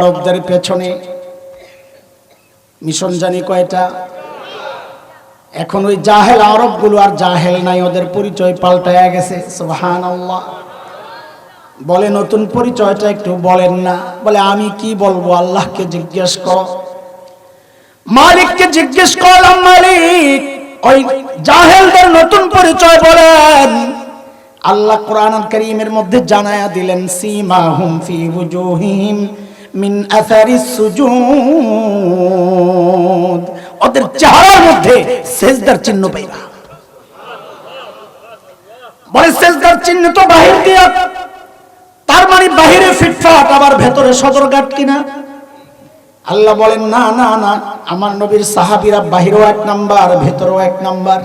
আরবদের পেছনে মিশন জানি কয়টা? এখন ওই জাহেল আরবগুলো আর জাহেল নাই, ওদের পরিচয় পাল্টায়া গেছে সুবহান আল্লাহ বলে, নতুন পরিচয়টা একটু বলেন না। বলে, আমি কি বলব? আল্লাহকে জিজ্ঞেস কর। মালিককে জিজ্ঞেস করলাম, মালিক, ওই জাহেলদের নতুন পরিচয় বলেন। আল্লাহ কোরআন করিমের মধ্যে জানায়া দিলেন সীমা হুম ফি বুজুহিম মিন আসারি সুজুদ। ওদের চেহারার মধ্যে সেজদার চিহ্ন পাইবা। বলে সেজদার চিহ্ন তো বাহির দিয়া। তার মানে বাহিরে ফিটফাট, আবার ভেতরে সদরঘাট কিনা? আল্লাহ বলেন, না না না, আমার নবীর সাহাবীরা বাহিরেও এক নাম্বার, ভেতরেও এক নাম্বার।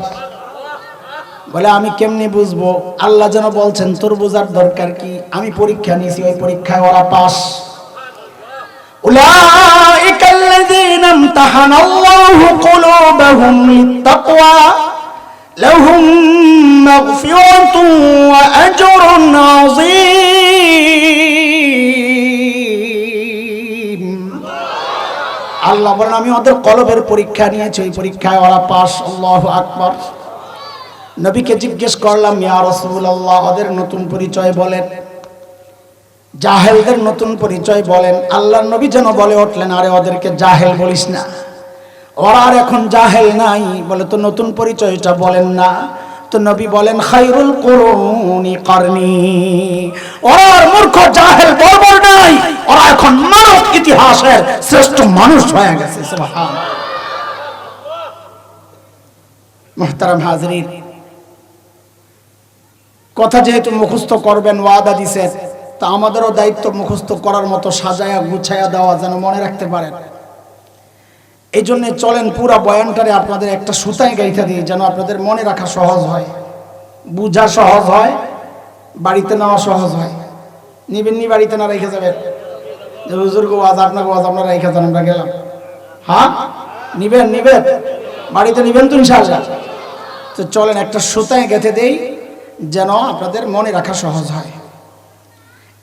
বলে, আমি কেমনি বুঝব? আল্লাহ যেন বলছেন, তোর বোঝার দরকার কি? আমি পরীক্ষা নিয়েছি, ওই পরীক্ষায় ওরা পাস أولئك الذين امتحن الله قلوبهم للتقوى لهم مغفرة وأجر عظيم আল্লাহ বলেন আমি ওদের কলবের পরীক্ষা নিয়েছি ওই পরীক্ষায় ওরা পাস আল্লাহ আকবর নবীকে জিজ্ঞেস করলাম ইয়া রাসূলুল্লাহ ওদের নতুন পরিচয় বলেন জাহেলদের নতুন পরিচয় বলেন, আল্লাহর নবী যেন বলে উঠলেন, আরে, ওদেরকে জাহেল বলিস না। ওরা আর এখন জাহেল নাই। বলে, তো নতুন পরিচয়টা বলেন না। তো নবী বলেন খাইরুল কুরুনি করনি। ওরা মূর্খ জাহেল বর্বর নাই। ওরা এখন মানব ইতিহাসের শ্রেষ্ঠ মানুষ হয়ে গেছে মুহতারাম হাজরিন, কথা যেহেতু মুখস্থ করবেন, ওয়াদা দিছেন তা আমাদেরও দায়িত্ব মুখস্থ করার মতো সাজায়া গুছায়া দেওয়া যেন মনে রাখতে পারেন। এই জন্যে চলেন পুরা বয়ানটারে আপনাদের একটা সুতায় গাইতে দিই, যেন আপনাদের মনে রাখা সহজ হয়, বুঝা সহজ হয়, বাড়িতে নেওয়া সহজ হয়। নিবেন নি বাড়িতে না রেখে যাবেন? যে বুজুর্গ ওয়াজ আপনাকে ওয়াজ, আপনারা রেখে যান, আমরা গেলাম। হ্যাঁ? নিবেন নিবেন? বাড়িতে নিবেন তো ইনশাআল্লাহ। তো চলেন একটা সুতায় গেঁথে দেই, যেন আপনাদের মনে রাখা সহজ হয়।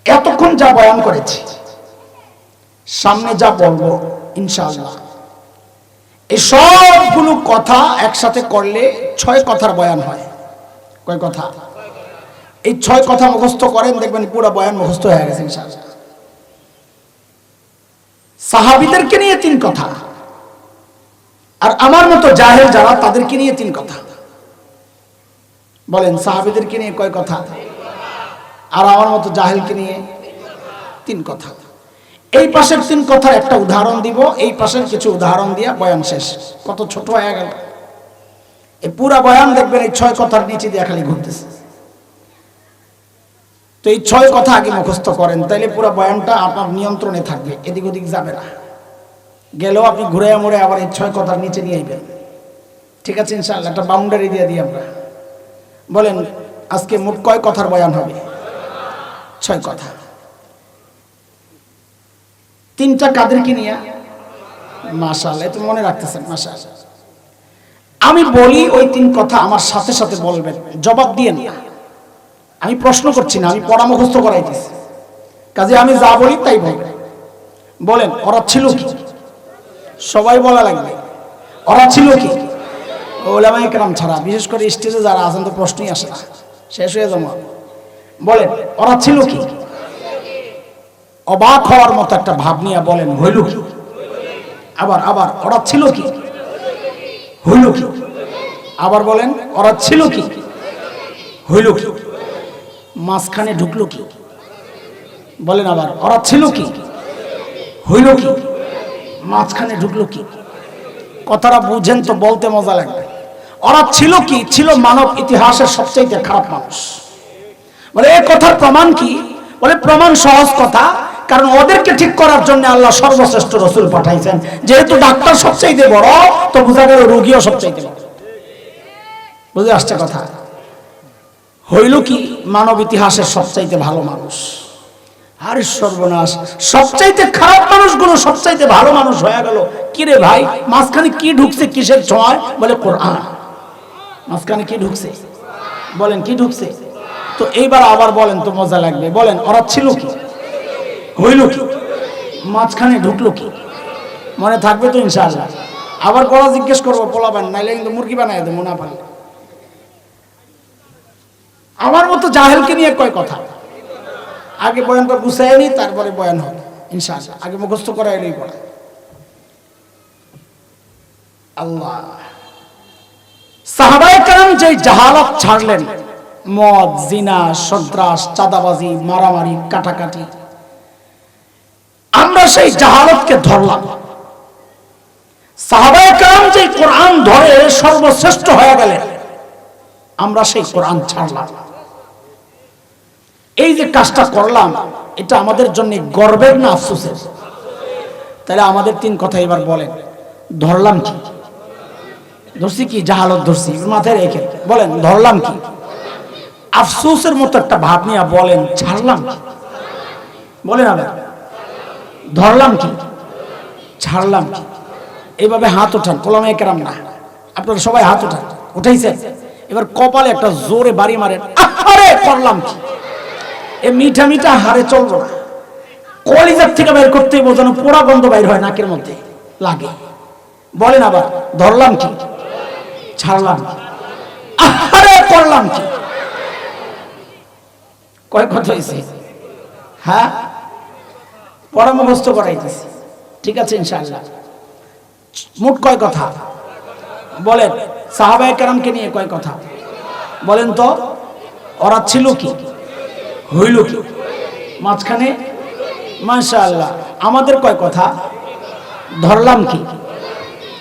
এতক্ষণ যা বয়ান করেছি, সামনে যা বলব, ইনশাআল্লাহ। এই সবগুলো কথা একসাথে করলে ছয় কথার বয়ান হয়। কয় কথা? এই ছয় কথা মুখস্থ করেন, দেখবেন পুরো বয়ান মুখস্থ হয়ে গেছে, ইনশাআল্লাহ। সাহাবিদেরকে নিয়ে তিন কথা। আর আমার মতো জাহেল যারা, তাদেরকে নিয়ে তিন কথা। বলেন, সাহাবিদেরকে নিয়ে কয় কথা? আর আমার মতো জাহেলকে নিয়ে তিন কথা। এই পাশের তিন কথার একটা উদাহরণ দিব, এই পাশের কিছু উদাহরণ দিয়া বয়ান শেষ। কত ছোট হয়ে গেল। এই পুরা বয়ান দেখবেন এই ছয় কথার নিচে দিয়ে খালি ঘুরতেছে। তো এই ছয় কথা আগে মুখস্থ করেন, তাইলে পুরো বয়ানটা আপনার নিয়ন্ত্রণে থাকবে, এদিক ওদিক যাবে না। গেলেও আপনি ঘুরে মুড়ে আবার এই ছয় কথার নিচে নিয়ে আইবেন। ঠিক আছে ইনশাল্লাহ একটা বাউন্ডারি দিয়ে দিই আমরা। বলেন, আজকে মোট কয় কথার বয়ান হবে? ছয় কথা। তিনটা কাদেরকে নিয়ে মাসাল এত মনে রাখতেছেন মাসাল আমি বলি ওই তিন কথা আমার সাথে সাথে বলবেন, জবাব দিয়ে না। আমি প্রশ্ন করছি না, আমি পরামর্শ করাইতেছি। কাজে আমি যা বলি তাই বলবেন বলেন, ওরা ছিল কি? সবাই বলা লাগবে। ওরা ছিল কি? ওলামাই কেরাম ছাড়া, বিশেষ করে স্টেজে যারা আছেন তো প্রশ্নই আসে না। শেষ হয়ে জমা বলেন, ওরা ছিল কি? অবাক হওয়ার মতো একটা ভাব নিয়ে বলেন, হইল কি? আবার আবার, ওরা ছিল কি? হইল কি? আবার বলেন, ওরা ছিল কি? হইল কি? মাঝখানে ঢুকলো কি? বলেন আবার, ওরা ছিল কি? হইল কি? মাঝখানে ঢুকলো কি? কথাটা বুঝেন তো বলতে মজা লাগবে। ওরা ছিল কি? ছিল মানব ইতিহাসের সবচেয়ে খারাপ মানুষ। বলে, এ কথার প্রমাণ কি? বলে, প্রমাণ সহজ কথা, কারণ ওদেরকে ঠিক করার জন্য আল্লাহ সর্বশ্রেষ্ঠ রসুল পাঠাইছেন। যেহেতু ডাক্তার সবচাইতে বড়, তো বোঝা গেল রোগীও সবচাইতে বড়। বুঝে আসছে কথা? হইল কি? মানব ইতিহাসের সবচাইতে ভালো মানুষ। আর সর্বনাশ। সবচাইতে খারাপ মানুষগুলো সবচাইতে ভালো মানুষ হয়ে গেল। কি রে ভাই, মাঝখানে কি ঢুকছে কিসের ছোঁয়ায়? বলে, কোরআন। মাঝখানে কি ঢুকছে? বলেন, কি ঢুকছে? তো এইবার আবার বলেন তো মজা লাগবে। বলেন, ওরা ছিল কি? হইল কি? মাঝখানে ঢুকলো কি? মনে থাকবে তো ইনশাআল্লাহ। আবার পড়া জিজ্ঞেস করব পোলাবেন নাইলে কিন্তু মুরগি বানাই দেবো, না পারলে। আমার মতো জাহেলকে নিয়ে কয় কথা? আগে বয়ানটা গুছাই নি, তারপরে বয়ান হবে, ইনশাআল্লাহ। আগে মুখস্থ করা এলেই পড়া। আল্লাহ। সাহাবায়ে কারাম যে জাহালত ছাড়লেন মদ, জিনা, সন্ত্রাস, চাঁদাবাজি, মারামারি, কাটাকাটি। আমরা সেই জাহালতকে ধরলাম। সাহাবায়ে যে কোরআন ধরে সর্বশ্রেষ্ঠ হয়ে গেলেন, আমরা সেই কোরআন ছাড়লাম। এই যে কাজটা করলাম, এটা আমাদের জন্য গর্বের না আফসোসের? তাহলে আমাদের তিন কথা এবার বলেন। ধরলাম কি? ধরছি কি? জাহালত ধরছি। মাথায় রেখে। বলেন, ধরলাম কি? আফসোসের মতো একটা ভাব নিয়ে বলেন, ছাড়লাম বলেন আবার, ধরলাম কি? ছাড়লাম কি? এইভাবে হাত ওঠান কলমে কেরাম না। আপনারা সবাই হাত ওঠান, উঠাইছেন। এবার কপালে একটা জোরে বাড়ি মারেন আরে করলাম কি? এ মিঠা মিঠা হারে চলবো না। কলিজার থেকে বের করতে বোঝানো পোড়া গন্ধ বাইর হয় নাকের মধ্যে, লাগে। বলেন আবার, ধরলাম কি? ছাড়লাম আরে করলাম কি? কয় কথা হয়েছে। হ্যাঁ? পরামর্শ করাইতেছি ঠিক আছে, ইনশাআল্লাহ। মোট কয় কথা? বলেন, সাহাবায়ে কেরামকে নিয়ে কয় কথা? বলেন তো, ওরা ছিল কি? হইল কি? মাঝখানে? মাশাআল্লাহ। আমাদের কয় কথা? ধরলাম কি?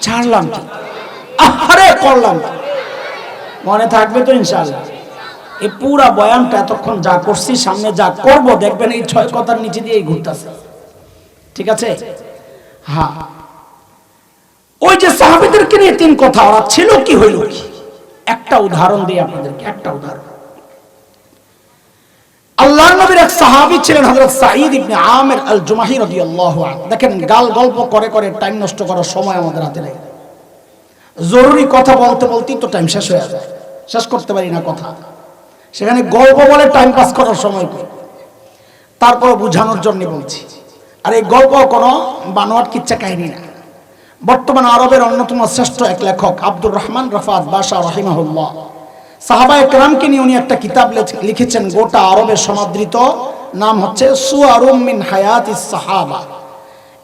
ছাড়লাম কি? আরে করলাম? মনে থাকবে তো, ইনশাআল্লাহ। এই পুরা বয়ানটা এতক্ষণ যা করছি, সামনে যা করব, দেখবেন এই ছয় কথার নিচে দিয়েই ঘুরতেছে। ঠিক আছে? হ্যাঁ। ওই যে সাহাবিদেরকে নিয়ে তিন কথা, ওরা ছিল কি, হইল কি? একটা উদাহরণ দিই আপনাদেরকে, একটা উদাহরণ। আল্লাহ নবীর এক সাহাবী ছিলেন হযরত সাঈদ ইবনে আমির আল জুমাহি রাদিয়াল্লাহু আনহু। দেখেন, গাল গল্প করে করে টাইম নষ্ট করার সময় আমাদের হাতে নেই। জরুরি কথা বলতে বলতেই তো টাইম শেষ হয়ে যায়। শেষ করতে পারি না কথা। সেখানে গল্প বলে টাইম পাস করার সময় কই? তারপর বোঝানোর জন্য বলছি। আর এই গল্প কোনো বানোয়ার কিচ্ছা কাহিনী না। বর্তমান আরবের অন্যতম শ্রেষ্ঠ এক লেখক আব্দুর রহমান রফাত বাসা রহিমাহুল্লাহ। সাহাবা একরামকে নিয়ে উনি একটা কিতাব লিখেছেন গোটা আরবের সমাদৃত। নাম হচ্ছে সুয়ারুম মিন হায়াত সাহাবা।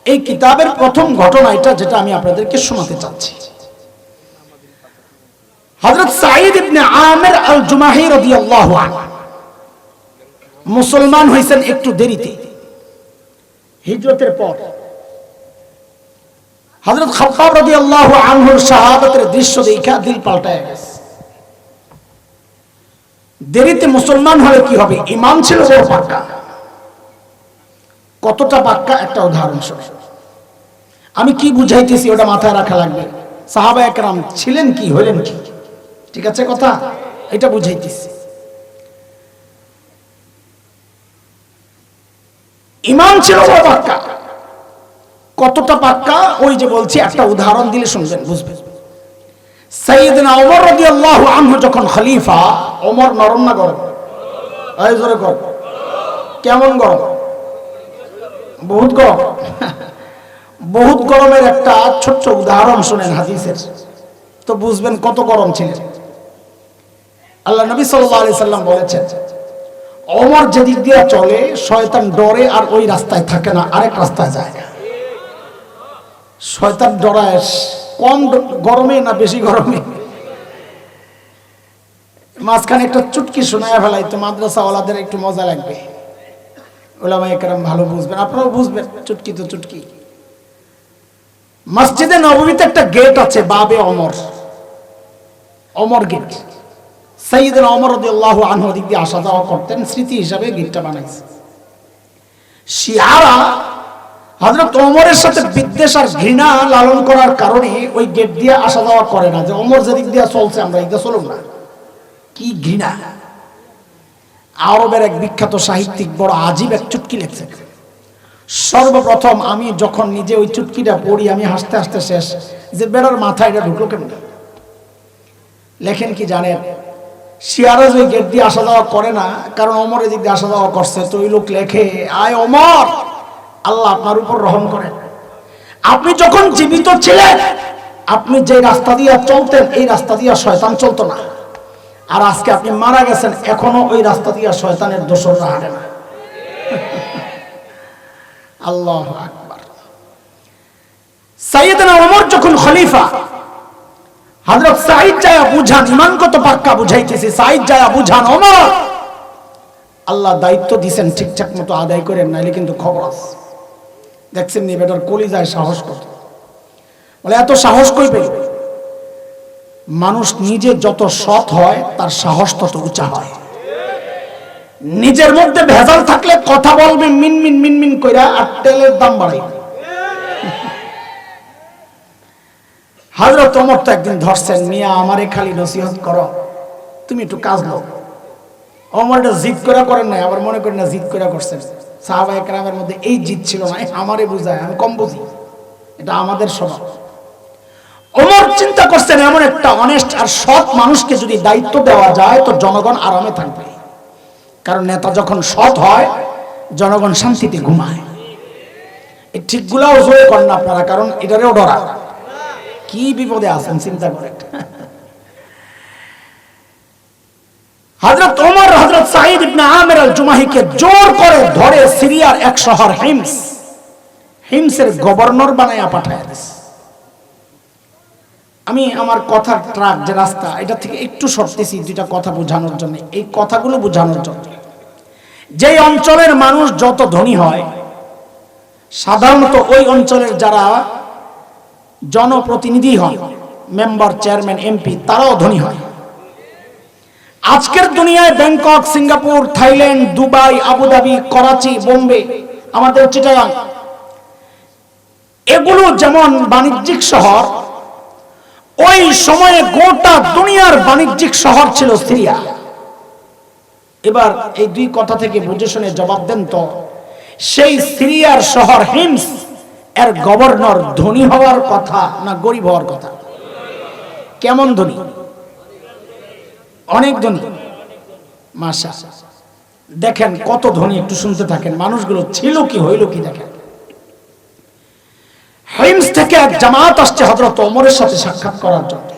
এই কিতাবের প্রথম ঘটনা এটা যেটা আমি আপনাদেরকে শোনাতে চাচ্ছি। হযরত সাঈদ ইবনে আমির আল জুমাহি রাদিয়াল্লাহু আনহু। মুসলমান হয়েছেন একটু দেরিতে। হিজরতের পর হযরত খাব্বাব রাদিয়াল্লাহু আনহুর শাহাদাতের দৃশ্য দেখা দিল পাল্টায় গেছে। দেরিতে মুসলমান হলে কি হবে? ইমান ছিল বড় পাক্কা। কতটা পাক্কা? একটা উদাহরণ আমি কি বুঝাইতেছি, ওটা মাথায় রাখা লাগবে। সাহাবা একরাম ছিলেন কি হলেন কি? ঠিক আছে কথা? এটা বুঝাইতেছি। ইমান ছিল পাক্কা। কতটা পাক্কা? ওই যে বলছি, একটা উদাহরণ দিলে শুনবেন, বুঝবেন। কেমন বহুত গরম। বহুত গরমের একটা ছোট্ট উদাহরণ তো বুঝবেন কত গরম ছিলেন আল্লাহ নবী সাল্লাম বলেছেন অমর যেদিক দিয়ে চলে, শয়তান ডরে আর ওই রাস্তায় থাকে না, আরেক রাস্তায় যায় শয়তান ডরায়, কম গরমে না বেশি গরমে? মাঝখানে একটা চুটকি শোনায় ফেলাই তো মাদ্রাসাওয়ালাদের একটু মজা লাগবে। ওলামা একরাম ভালো বুঝবেন, আপনারাও বুঝবেন, চুটকি তো চুটকি। মসজিদে নবমীতে একটা গেট আছে, বাবে অমর অমর গেট। সাইয়েদের অমর রাদিয়াল্লাহু আনহু দিক দিয়ে আসা যাওয়া করতেন, স্মৃতি হিসাবে গেটটা বানাইছে। শিয়ারা হযরত ওমরের সাথে বিদ্বেষ আর ঘৃণা লালন করার কারণে ওই গেট দিয়ে আসা যাওয়া করে না যে, ওমর যেদিক দিয়ে চলছে, আমরা এদিকে চলুন না। কি ঘৃণা। আরবের এক বিখ্যাত সাহিত্যিক বড় আজীব এক চুটকি লেখছে। সর্বপ্রথম আমি যখন নিজে ওই চুটকিটা পড়ি, আমি হাসতে হাসতে শেষ, যে বেড়ার মাথায় এটা ঢুকলো কেমন? লেখেন কি জানেন? সিয়ারাজ ওই গেট দিয়ে আসা যাওয়া করে না, কারণ অমর এদিক দিয়ে আসা যাওয়া করছে, তো ওই লোক লেখে, আয় অমর আল্লাহ আপনার উপর রহম করেন। আপনি যখন জীবিত ছিলেন, আপনি যে রাস্তা দিয়ে চলতেন, এই রাস্তা দিয়ে শয়তান চলতো না। আর আজকে আপনি মারা গেছেন, এখনও ওই রাস্তা দিয়ে শয়তানের দোসররা হাঁটে না। আল্লাহ আকবার। সাইয়েদনা ওমর যখন খলিফা হযরত সাইদ জায়া বুঝান ইমান কত পাক্কা বুঝাইতেছি সাইদ জায়া বুঝান, ওমর! আল্লাহ দায়িত্ব দিছেন, ঠিকঠাক মতো আদায় করেন, নাইলে কিন্তু খবর আছে। দেখছেন নি, বেটার কলিজায় সাহস কত? বলে, এত সাহস কই পেল? মানুষ নিজে যত সৎ হয়, তার সাহস তত উঁচা হয়। নিজের মধ্যে ভেজাল থাকলে কথা বলবে, মিনমিন মিনমিন কইরা, আর তেলের দাম বাড়াইবে। হাজরত ওমর তো একদিন ধরছেন, মিয়া, আমারে খালি নসিহত করো। তুমি একটু কাজ লো অমর এটা জিদ করে করেন নাই, আবার মনে করেন না জিদ করে করছেন। সাহাবা একরামের মধ্যে এই জিদ ছিল না আমারে বুঝায়, আমি কম বুঝি। এটা আমাদের স্বভাব। অমর চিন্তা করছেন, এমন একটা অনেস্ট আর সৎ মানুষকে যদি দায়িত্ব দেওয়া যায়, তো জনগণ আরামে থাকবে। কারণ নেতা যখন সৎ হয়, জনগণ শান্তিতে ঘুমায়। এই ঠিকগুলাও জোরে করেন আপনারা, কারণ এটারেও ডরা। কি বিপদে আছেন, চিন্তা করে হযরত ওমর, হযরত সাঈদ ইবনে আমির আল জুমাহিকে জোর করে ধরে সিরিয়ার এক শহর হিমস, হিমসের গভর্নর বানায়া পাঠায় দিছে। আমি আমার কথার ট্রাক যে রাস্তা, এটা থেকে একটু সরতেছি দুইটা কথা বোঝানোর জন্য। এই কথাগুলো বোঝানোর জন্য। যেই অঞ্চলের মানুষ যত ধনী হয়, সাধারণত ওই অঞ্চলের যারা জনপ্রতিনিধি হন। মেম্বার, চেয়ারম্যান, এমপি, তারাও ধনী হয়। আজকের দুনিয়ায় Bangkok, Singapore, Thailand, Dubai, Abu Dhabi, Karachi, Bombay, আমাদের চিটাগাং, এগুলো যেমন বাণিজ্যিক শহর, ওই সময়ে গোটা দুনিয়ার বাণিজ্যিক শহর ছিল সিরিয়া। এবার এই দুই কথা থেকে বুঝে শুনে জবাব দেন তো, সেই সিরিয়ার শহর হিমস এর গভর্নর ধনী হওয়ার কথা না গরিব হওয়ার কথা? কেমন ধনী? অনেক ধনী। মাসা দেখেন কত ধনী, একটু শুনতে থাকেন। মানুষগুলো ছিল কি, হইল কি দেখেন। হিমস থেকে এক জামাত আসছে হজরত ওমরের সাথে সাক্ষাৎ করার জন্য।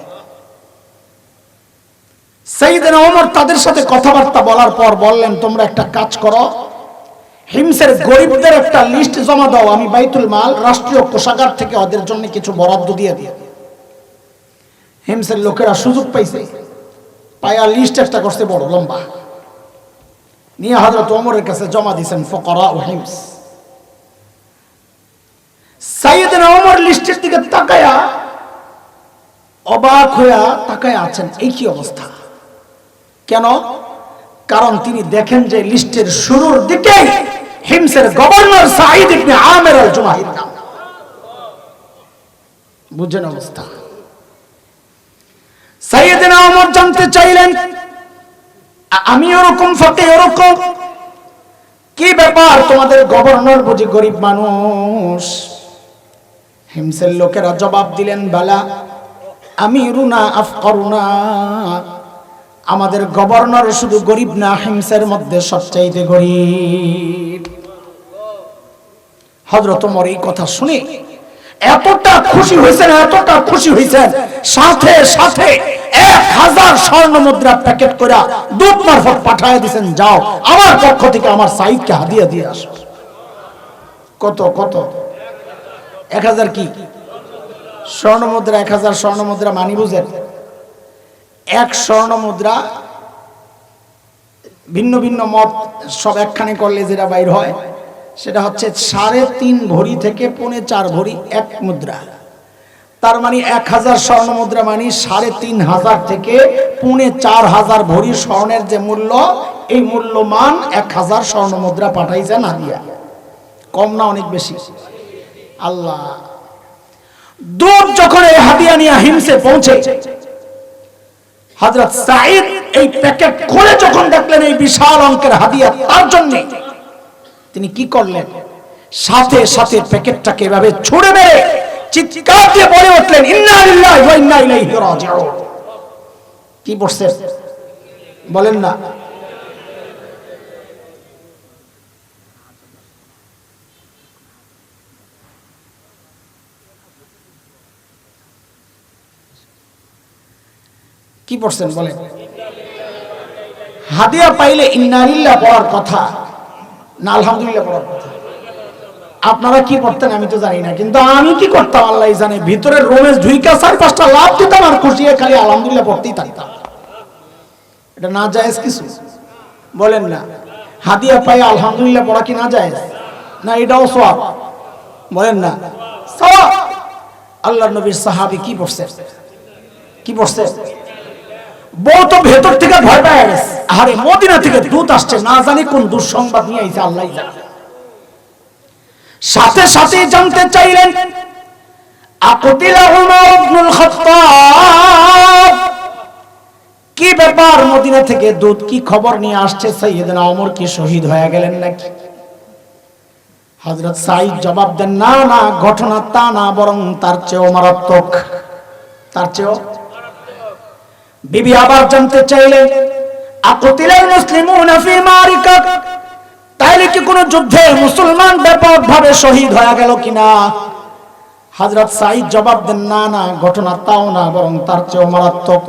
সেইদিন ওমর তাদের সাথে কথাবার্তা বলার পর বললেন, তোমরা একটা কাজ করো হিমসের গরিবদের একটা লিস্ট জমা দাও, আমি বাইতুল মাল রাষ্ট্রীয় কোষাগার থেকে ওদের জন্য কিছু বরাদ্দ দিয়ে দিয়ে হিমসের লোকেরা সুযোগ পাইছে। পায়া লিস্ট একটা করছে বড়, লম্বা। নিয়ে হজরত ওমরের কাছে জমা দিয়েছেন ফকরা ও হিমস। সাইয়েদিন ওমর লিস্টের দিকে তাকায়া অবাক হইয়া তাকায়া আছেন, এই কি অবস্থা? কেন? কারণ তিনি দেখেন যে লিস্টের শুরুর দিকে হিমসের গভর্নর সাঈদ ইবনে আমের আল জুমাহির নাম বুঝেন অবস্থা। সাইয়েদিনা ওমর জানতে চাইলেন আমি ওরকম, ফতে ওরকম? কি ব্যাপার তোমাদের গভর্নর বুঝি গরিব মানুষ? হিমসের লোকেরা জবাব দিলেন, বালা, আমি রুনা আফ, করুনা। আমাদের গভর্নর শুধু গরিব না হিমসের মধ্যে সবচাইতে গরিব। হজরত ওমর এই কথা শুনে এতটা খুশি হয়েছেন, এতটা খুশি হয়েছেন, সাথে সাথে এক হাজার স্বর্ণ মুদ্রা প্যাকেট করে দুধ মারফত পাঠায় দিছেন, যাও, আমার পক্ষ থেকে আমার সাইদকে হাদিয়া দিয়ে আসো। কত কত? এক হাজার কি? স্বর্ণ মুদ্রা, এক হাজার স্বর্ণ মুদ্রা মানি বুঝেন? এক স্বর্ণ মুদ্রা, ভিন্ন ভিন্ন মত সব একখানে করলে যেটা বাইর হয়, সেটা হচ্ছে সাড়ে তিন ভরি থেকে পৌনে চার ভরি এক মুদ্রা। তার মানে এক হাজার স্বর্ণ মুদ্রা মানে সাড়ে তিন হাজার থেকে পৌনে চার হাজার ভরি স্বর্ণের যে মূল্য, এই মূল্যমান এক হাজার স্বর্ণ মুদ্রা পাঠাইছেন হাদিয়া কম না অনেক বেশি? আল্লাহ। দূর যখন এই হাদিয়া নিয়ে হিমসে পৌঁছে হযরত সাঈদ এই প্যাকেট খুলে যখন দেখলেন এই বিশাল অঙ্কের হাদিয়া, তার জন্য তিনি কি করলেন? সাথে সাথে প্যাকেটটাকে এভাবে ছুড়ে মেরে চিৎকার দিয়ে বলে উঠলেন, ইন্না লিল্লাহি ওয়া ইন্না ইলাইহি রাজিউন। কি বলছেন বলেন না। কি পড়ছেন বলেন? হাদিয়া পাইলে ইন্নালিল্লাহ পড়ার কথা। না, আলহামদুলিল্লাহ পড়ার কথা। আপনারা কি করতেন আমি তো জানি না, কিন্তু আমি কি করতাম, আল্লাহ জানে, ভিতরে রোমেশ ঢুইকা চার পাঁচটা লাভ দিতাম আর খুশিয়ে খালি আলহামদুলিল্লাহ পড়তেই থাকতাম। এটা না জায়েজ কিছু? বলেন না। হাদিয়া পাই আলহামদুলিল্লাহ পড়া কি না জায়েজ? না, এটাও সওয়াব। বলেন না। সওয়াব! আল্লাহ নবীর সাহাবী কি পড়ছে? কি পড়ছে? বউ তো ভেতর থেকে ভয় পেয়ে গেছে। আরে মদিনা থেকে দূত আসছে না জানি কোন দুঃসংবাদ নিয়ে আইছে আল্লাহ জানে। সাথে সাথে জানতে চাইলেন আকুতিলা উমর ইবনুল খাত্তাব। কি ব্যাপার মদিনা থেকে দূত কি খবর নিয়ে আসছে? সাইয়েদনা ওমর কি শহীদ হয়ে গেলেন নাকি? হযরত সাইদ জবাব দেন না না ঘটনা তা না বরং তার চেয়েও মারাত্মক। তার চেয়েও বিবি আবার জানতে চাইলেন আকুতিলাল মুসলিমুনা ফি মারিকা তাইলে কি কোনো যুদ্ধে মুসলমান ব্যাপকভাবে শহীদ হয়ে গেল কিনা? হযরত সাইদ জবাব দেন, না না, ঘটনা তাও না, বরং তার চেয়েও মারাত্মক।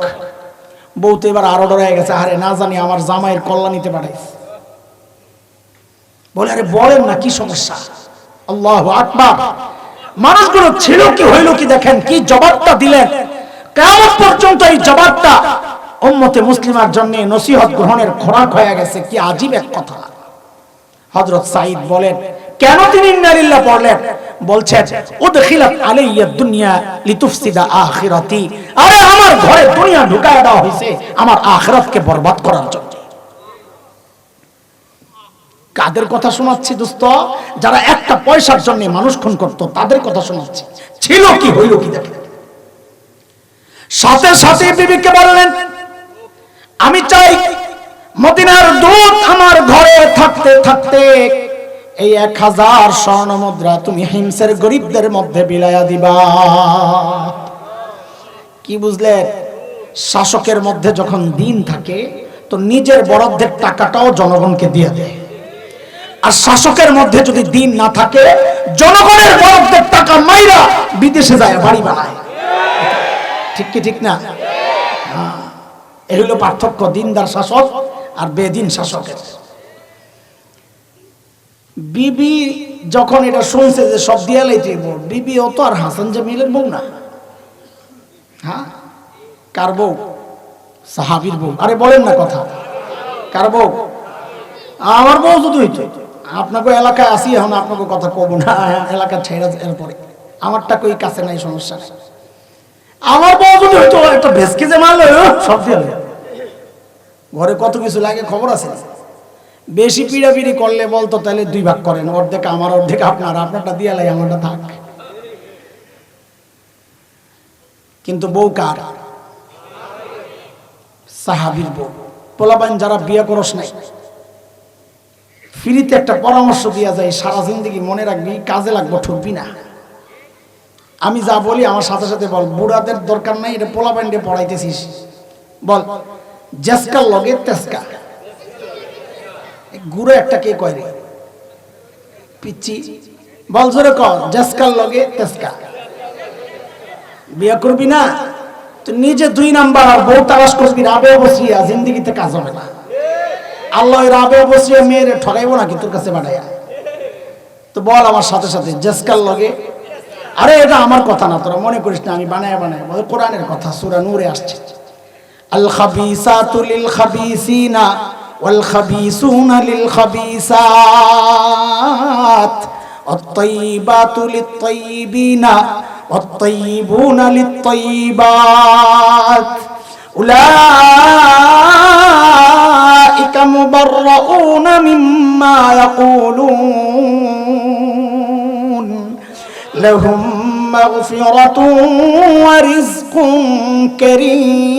বউ তো এবার আরও ডরে গেছে, আরে না জানি আমার জামাইয়ের কল্লা কল্যাণীতে পারে বলে, আরে বলেন না, কি সমস্যা? আল্লাহ আকবার। মানুষগুলো ছিল কি হইল কি দেখেন, কি জবাবটা দিলেন? কেমন পর্যন্ত এই জবাবটা উম্মতে মুসলিমার জন্য নসিহত গ্রহণের খোরাক হয়ে গেছে। কি আজীব এক কথা। হযরত সাইদ বলেন, কেন তিনি ইন্নালিল্লাহ পড়লেন বলছেন, উদখিলাত আলাইয়া দুনিয়া লিতুফসিদা আখিরাতি। আরে আমার ঘরে দুনিয়া ঢুকায় দেওয়া আমার আখিরাতকে বরবাদ করার জন্য। কাদের কথা শোনাচ্ছি দোস্ত? যারা একটা পয়সার জন্য মানুষ খুন করত, তাদের কথা শোনাচ্ছি। ছিল কি, হইল কি দেখেন। সাথে সাথে বিবিকে বললেন, আমি চাই মদিনার দূত আমার ঘরে থাকতে থাকতে এই এক হাজার স্বর্ণ মুদ্রা তুমি হিমসের গরিবদের মধ্যে বিলাইয়া দিবা। কি বুঝলেন শাসকের মধ্যে যখন দিন থাকে, তো নিজের বরাদ্দের টাকাটাও জনগণকে দিয়ে দেয়। আর শাসকের মধ্যে যদি দিন না থাকে, জনগণের বরাদ্দের টাকা মাইরা বিদেশে যায়, বাড়ি বানায়। ঠিক কি ঠিক না? হ্যাঁ। এই হলো পার্থক্য, দিনদার শাসক আর বেদিন শাসকের। বিবি যখন এটা শুনছে যে সব দিয়ালাইতে বিবি অত আর হাসান জামিলের বউ না। হ্যাঁ? কার বউ? সাহাবির বউ। আরে বলেন না কথা। কার বউ? আমার বউ যদি হইতো। আপনাকে এলাকায় আসি, এখন আপনাকে কথা কব না। এলাকা ছেড়ে এরপরে। আমারটা কই কাছে নাই, সমস্যা আমার বউ যদি হইতো একটা ভেসকে যে মারলো সব দিয়ে ঘরে কত কিছু লাগে খবর আছে? বেশি পিড়াপিড়ি করলে বলতো তাহলে দুই ভাগ করেন অর্ধেক আমার অর্ধেক আপনার আপনারটা দিয়ে লাই আমারটা থাক। কিন্তু বউ কার? সাহাবির বউ। পোলাবান যারা বিয়ে করস নাই ফ্রিতে একটা পরামর্শ দেওয়া যায় সারা জিন্দগি মনে রাখবি কাজে লাগবো ঠকবি না। আমি যা বলি আমার সাথে সাথে বল। বুড়াদের দরকার নাই, এটা পোলা প্যান্ডে পড়াইতেছিস। বল জেসকার লগে তেসকা। গুড়ো একটা কে কয় রে? পিচ্ছি বল জোরে ক, জেসকার লগে তেসকা। বিয়ে করবি না? তো নিজে দুই নাম্বার আর বউ তালাশ করবি, রাবে বসিয়া জিন্দিগিতে কাজ হবে না। আল্লাহ রাবে বসিয়া মেয়েরে ঠকাইবো নাকি তোর কাছে বাড়াইয়া তো বল আমার সাথে সাথে, জেসকার লগে আরে এটা আমার কথা না তোরা মনে করিস না আমি বানায় বানায় বলে কোরআনের কথা সুরা নূরে আসছে আল খাবিসাতু লিল খাবিসিনা ওয়াল খাবিসুনা লিল খাবিসাত الطيبات للطيبين والطيبون للطيبات أولئك مبرؤون مما يقولون لهم مغفرة ورزق كريم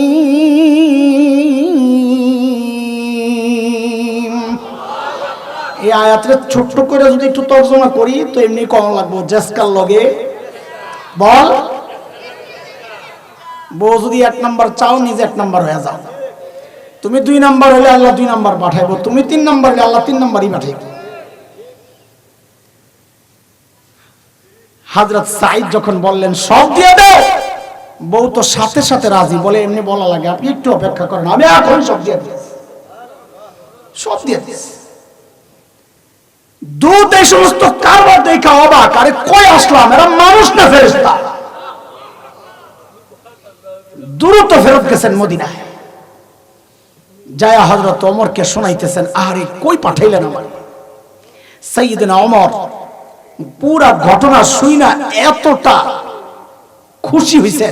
এই আয়াতটা ছোট্ট করে যদি একটু তর্জমা করি তো এমনি কম লাগবো জেসকার লগে বল বউ যদি এক নাম্বার চাও নিজে এক নাম্বার হয়ে যাও তুমি দুই নাম্বার হলে আল্লাহ দুই নাম্বার পাঠাইবো তুমি তিন নাম্বার হলে আল্লাহ তিন নাম্বারই পাঠাইব হাজরত সাইদ যখন বললেন, সব দিয়ে দাও। বউ তো সাথে সাথে রাজি, বলে এমনি বলা লাগে, আপনি একটু অপেক্ষা করেন, আমি এখন সব দিয়ে দিয়েছি। সব দিয়ে দিয়েছি। এই সমস্ত কারবার দেখা অবাক, আরে কই আসলাম এরা মানুষ না ফেরেস্তা দ্রুত ফেরত গেছেন মদিনায়। জায়া হজরত অমরকে শোনাইতেছেন আরে কই পাঠাইলেন আমার সৈয়দিনা অমর পুরা ঘটনা শুই না এতটা খুশি হইছে।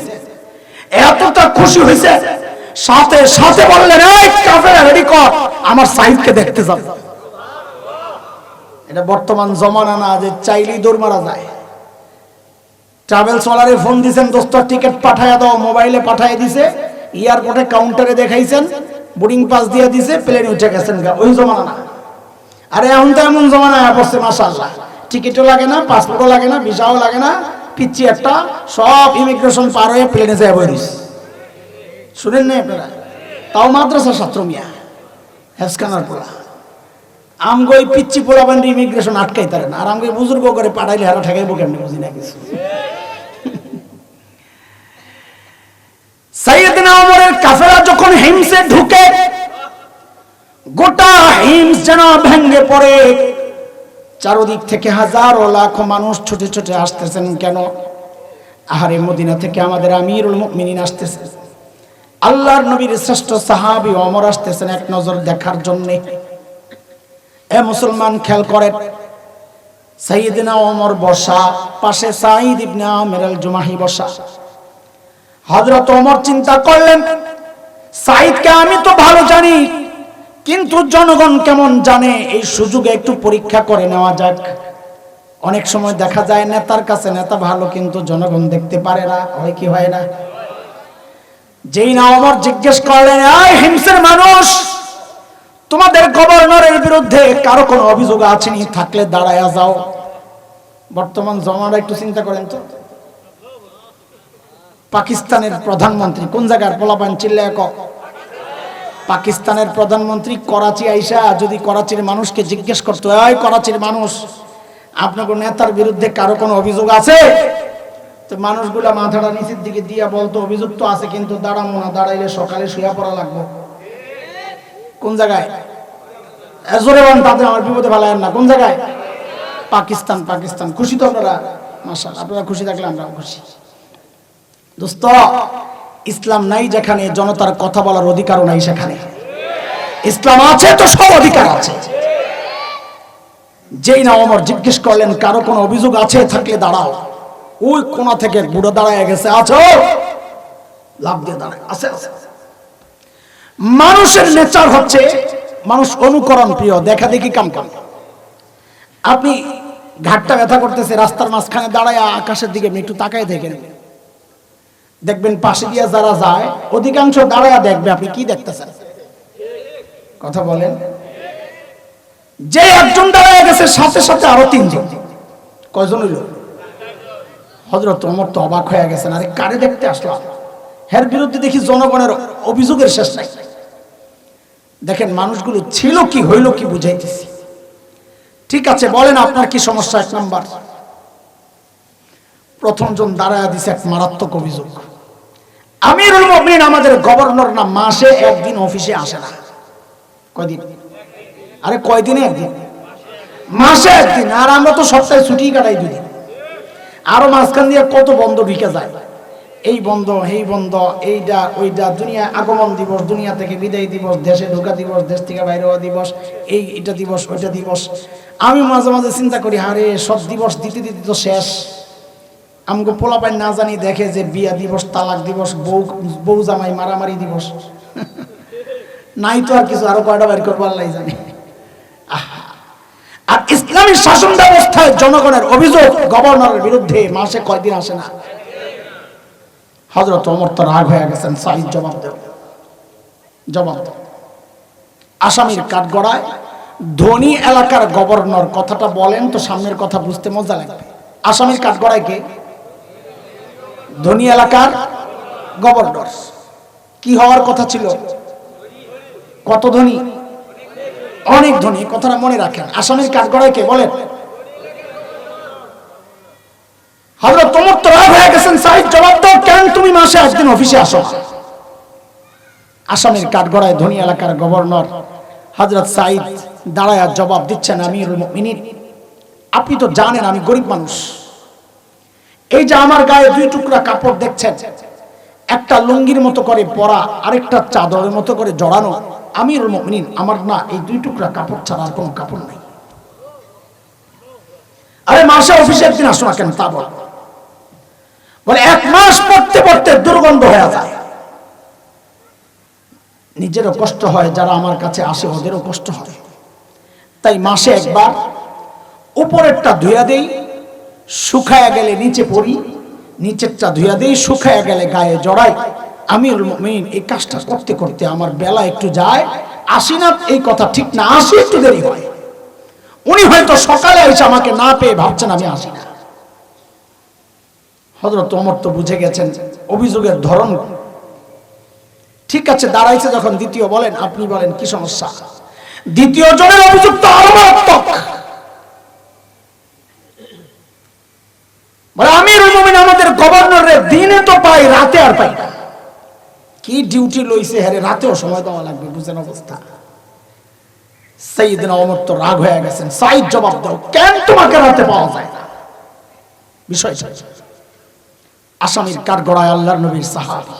এতটা খুশি হইছে, সাথে সাথে বললেন, এই কাফের রেডি কর, আমার সাহিদকে দেখতে যাব এটা বর্তমান জমানা না, যে চাইলেই দৌড় মারা যায়। ট্রাভেলস ওয়ালারে ফোন দিছেন, দোস্ত, টিকিট পাঠায় দাও, মোবাইলে পাঠায় দিছে, এয়ারপোর্টে কাউন্টারে দেখাইছেন, বোর্ডিং পাস দিয়ে দিছে, প্লেনে উঠে গেছেন ওই জমানা না। আরে এখন তো এমন জমানা পড়ছে, মাশাআল্লাহ। টিকিটও লাগে না পাসপোর্টও লাগে না ভিসাও লাগে না পিচ্ছি একটা, সব ইমিগ্রেশন পার হয়ে প্লেনে যায় বইরিস। শুনেন না আপনারা? তাও মাদ্রাসা ছাত্র মিয়া, হেসকানার পোলা। আমগই পিচ্ছি পোলাবেন ইমিগ্রেশন আটকাই তারে না, আর আমগই বুজুর্গ করে পাঠাইলে হারা ঠেকাইবো কেমনি বুঝি না কিছু। সাইয়েদনা ওমরের কাফেলা যখন হিমসে ঢুকে, গোটা হিমস যেন ভেঙ্গে পড়ে। চারদিক থেকে হাজারো লাখো মানুষ ছুটে ছুটে আসতেছেন কেন? আহারে, মদিনা থেকে আমাদের আমিরুল মিনিন আসতেছেন আল্লাহর নবীর শ্রেষ্ঠ সাহাবী অমর আসতেছেন এক নজর দেখার জন্যে। এ মুসলমান খেয়াল করেন, সাইয়েদনা ওমর বসা, পাশে সাঈদ ইবনে আমির আল জুমাহি বসা। হযরত ওমর চিন্তা করলেন, সাঈদকে আমি তো ভালো জানি কিন্তু জনগণ কেমন জানে? এই সুযোগে একটু পরীক্ষা করে নেওয়া যাক। অনেক সময় দেখা যায় নেতার কাছে নেতা ভালো, কিন্তু জনগণ দেখতে পারে না। হয় কি হয় না? যেই না ওমর জিজ্ঞেস করলেন হিমসের মানুষ, তোমাদের গভর্নরের বিরুদ্ধে কারও কোনো অভিযোগ আছেনি? থাকলে দাঁড়ায়া যাও। বর্তমান জমানা একটু চিন্তা করেন তো। পাকিস্তানের প্রধানমন্ত্রী কোন জায়গার পোলাপান চিল্লায় ক পাকিস্তানের প্রধানমন্ত্রী করাচি আইসা যদি করাচির মানুষকে জিজ্ঞেস করতো, এই করাচির মানুষ, আপনার নেতার বিরুদ্ধে কারও কোনো অভিযোগ আছে? তো মানুষগুলা মাথাটা নিচের দিকে দিয়া বলতো, অভিযোগ তো আছে, কিন্তু দাঁড়াবো না, দাঁড়াইলে সকালে শুয়া পড়া লাগবে। কোন জায়গায়? জোরে আমার বিপদে না। কোন জায়গায়? পাকিস্তান পাকিস্তান। খুশি তো আপনারা? আপনারা খুশি থাকলে আমরা খুশি। দোস্ত ইসলাম নাই যেখানে, জনতার কথা বলার অধিকারও নাই সেখানে। ইসলাম আছে তো সব অধিকার আছে। যেই না অমর জিজ্ঞেস করলেন, কারও কোনো অভিযোগ আছে? থাকলে দাঁড়াও। ওই কোনা থেকে বুড়ো দাঁড়ায় গেছে, আছো? লাভ দিয়ে দাঁড়ায় আছে আছে। মানুষের নেচার হচ্ছে, মানুষ অনুকরণ প্রিয়, দেখা দেখি কাম কাম। আপনি ঘাটটা ব্যথা করতেছে, রাস্তার মাঝখানে দাঁড়ায় আকাশের দিকে একটু তাকায় দেখেন। দেখবেন পাশে দিয়ে যারা যায়, অধিকাংশ দাঁড়ায়া দেখবে, আপনি কি দেখতেছেন? কথা বলেন। যে একজন দাঁড়ায় গেছে, সাথে সাথে আরও তিনজন। কয়জন হইল? হজরত অমর তো অবাক হয়ে গেছেন, আরে কারে দেখতে আসলাম হের বিরুদ্ধে দেখি জনগণের অভিযোগের শেষ নাই। দেখেন মানুষগুলো ছিল কি, হইল কি বুঝাইতেছি। ঠিক আছে, বলেন আপনার কি সমস্যা? এক নাম্বার। প্রথম জন দাঁড়ায় দিছে এক মারাত্মক অভিযোগ। আমিরুল মুমিনিন আমাদের গভর্নর না, মাসে একদিন অফিসে আসে না। কয়দিন? আরে কয়দিনে একদিন? মাসে একদিন, আর আমরা তো সপ্তাহে ছুটি কাটাই দুদিন আরও মাঝখান দিয়ে কত বন্ধ ঢুকে যায়। এই বন্ধ এই বন্ধ এইটা ওইটা দুনিয়া আগমন দিবস, দুনিয়া থেকে বিদায় দিবস, দেশে ঢোকা দিবস, দেশ থেকে বাইরে হওয়া দিবস, এই, এটা দিবস, ওইটা দিবস। আমি মাঝে মাঝে চিন্তা করি, আরে সব দিবস দিতে দিতে তো শেষ। আমাকে পোলাপাই না জানি দেখে যে বিয়া দিবস, তালাক দিবস, বউ বউ জামাই, মারামারি দিবস। নাই তো আর কিছু, আরও কয়টা বের করব আল্লাহ জানে। আর ইসলামী শাসন ব্যবস্থায় জনগণের অভিযোগ গভর্নরের বিরুদ্ধে মাসে কয়দিন আসে না। হজরত অমর তো রাগ হয়ে গেছেন সাহিদ জবাব দেও। জবাব দেও। আসামির কাঠগড়ায় ধনী এলাকার গভর্নর কথাটা বলেন তো সামনের কথা বুঝতে মজা লাগবে। আসামির কাঠগড়ায় কে? ধনী এলাকার গভর্নর কি হওয়ার কথা ছিল? কত ধনী? অনেক ধনী কথাটা মনে রাখেন। আসামির কাঠগড়ায় কে? বলেন। হযরত ওমর তো রাগ হয়ে গেছেন। সাহিদ জবাব দাও, কেন তুমি মাসে একদিন অফিসে আসো? আসামের কাঠগড়ায় ধনী এলাকার গভর্নর হজরত সাইদ দাঁড়ায় জবাব দিচ্ছেন মুমিনিন। আপনি তো জানেন আমি গরিব মানুষ। এই যে আমার গায়ে দুই টুকরা কাপড় দেখছেন, একটা লুঙ্গির মতো করে পরা, আরেকটা চাদরের মতো করে জড়ানো মুমিনিন, আমার না এই দুই টুকরা কাপড় ছাড়া আর কোনো কাপড় নাই। আরে মাসে অফিসে একদিন আসো না কেন, তা বল। বলে, এক মাস পড়তে পড়তে দুর্গন্ধ হয়ে যায়। নিজেরও কষ্ট হয়, যারা আমার কাছে আসে ওদেরও কষ্ট হয়। তাই মাসে একবার উপরেরটা ধুয়া দেই শুকায়া গেলে নিচে পড়ি, নিচেরটা ধুয়া দেই, শুকায়া গেলে গায়ে জড়াই। আমির মুমিন এই কাজটা করতে করতে আমার বেলা একটু যায়, আসি না, এই কথা ঠিক না, আসি একটু দেরি হয়। উনি হয়তো সকালে এসে আমাকে না পেয়ে ভাবছেন আমি আসি না। হজরত অমর তো বুঝে গেছেন অভিযোগের ধরন। ঠিক আছে, দাঁড়াইছে যখন দ্বিতীয় বলেন, আপনি বলেন, কি সমস্যা? দ্বিতীয় জনের অভিযুক্ত আরও মারাত্মক। আমাদের গভর্নরের দিনে তো পাই, রাতে আর পাই কি ডিউটি লইছে হ্যারে রাতেও সময় দেওয়া লাগবে, বুঝেন অবস্থা। সেইদিন অমর তো রাগ হয়ে গেছেন সাইদ জবাব দাও, কেন তোমাকে রাতে পাওয়া যায় না? আসামির কাঠগড়ায় আল্লাহর নবীর সাহাবী?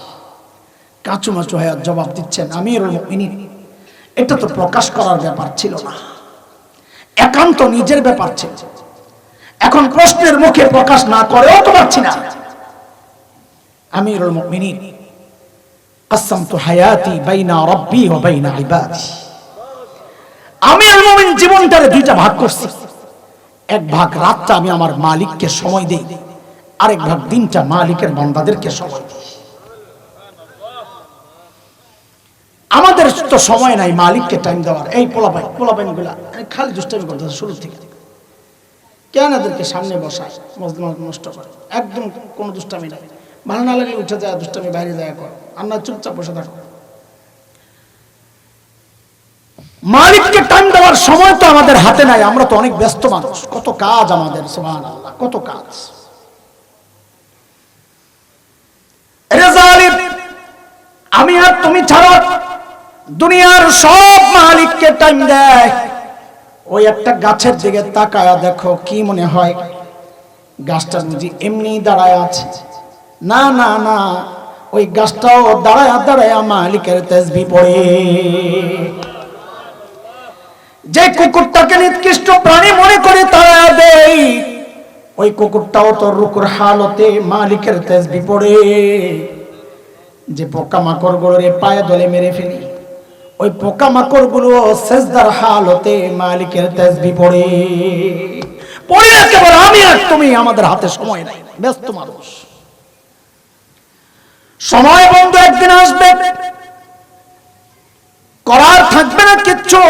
কাঁচুমাচু হয়ে জবাব দিচ্ছেন মুমিনিন। এটা তো প্রকাশ করার ব্যাপার ছিল না। একান্ত নিজের ব্যাপার ছিল। এখন প্রশ্নের মুখে প্রকাশ না করেও তো পারছি না। আমিরুল মুমিনিন, কসমতু হায়াতি বাইনা রব্বি ও বাইনা ইবাদি। আমি মুমিন জীবনটারে দুইটা ভাগ করছি। এক ভাগ রাতটা আমি আমার মালিককে সময় দেই, আরেক ভাগ দিনটা মালিকের বান্দাদেরকে সময় দেই। আমাদের তো সময় নাই মালিককে টাইম দেওয়ার। এই পোলাপাই পোলাপাইনগুলা, খালি দুষ্টামি করতে শুরু থেকে। কেন এদেরকে সামনে বসায়, মজলিমা নষ্ট করে। একদম কোনো দুষ্টামি নাই। ভালো না লাগলে উঠে যায়, দুষ্টামি বাইরে যায় করো। না চুপচাপ বসে থাকো। মালিককে টাইম দেওয়ার সময় তো আমাদের হাতে নাই, আমরা তো অনেক ব্যস্ত মানুষ। কত কাজ আমাদের কত কাজ। আমি আর তুমি ছাড়া দুনিয়ার সব মালিককে টাইম দেয়। ওই একটা গাছের দিকে তাকায়া দেখো, কি মনে হয়? গাছটা বুঝি এমনি দাঁড়ায় আছে। না না না, ওই গাছটাও দাঁড়ায়া দাঁড়ায়া মালিকের তেজবি পড়ে। যে কুকুরটাকে নিকৃষ্ট প্রাণী মনে করে তারা দেই ওই কুকুরটাও তো রুকুর হালতে মালিকের তেজবি পড়ে। যে পোকা মাকড় গুলোরে পায়ে দলে মেরে ফেলি। ওই পোকা মাকড়গুলো সেজদার হালতে মালিকের তেজবি পড়ে। পড়ে কেবল আমি আর তুমি আমাদের হাতে সময় নাই। ব্যস্ত মানুষ। সময় বন্ধু একদিন আসবে। করার থাকবে না কিচ্ছু।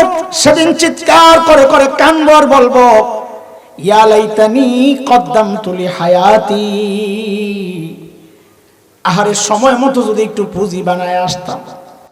সেদিন চিৎকার করে করে কানবর বলব, ইয়া লাইতানি কদ্দাম তুলি হায়াতি আহারে সময় মতো যদি একটু পুঁজি বানায় আসতাম।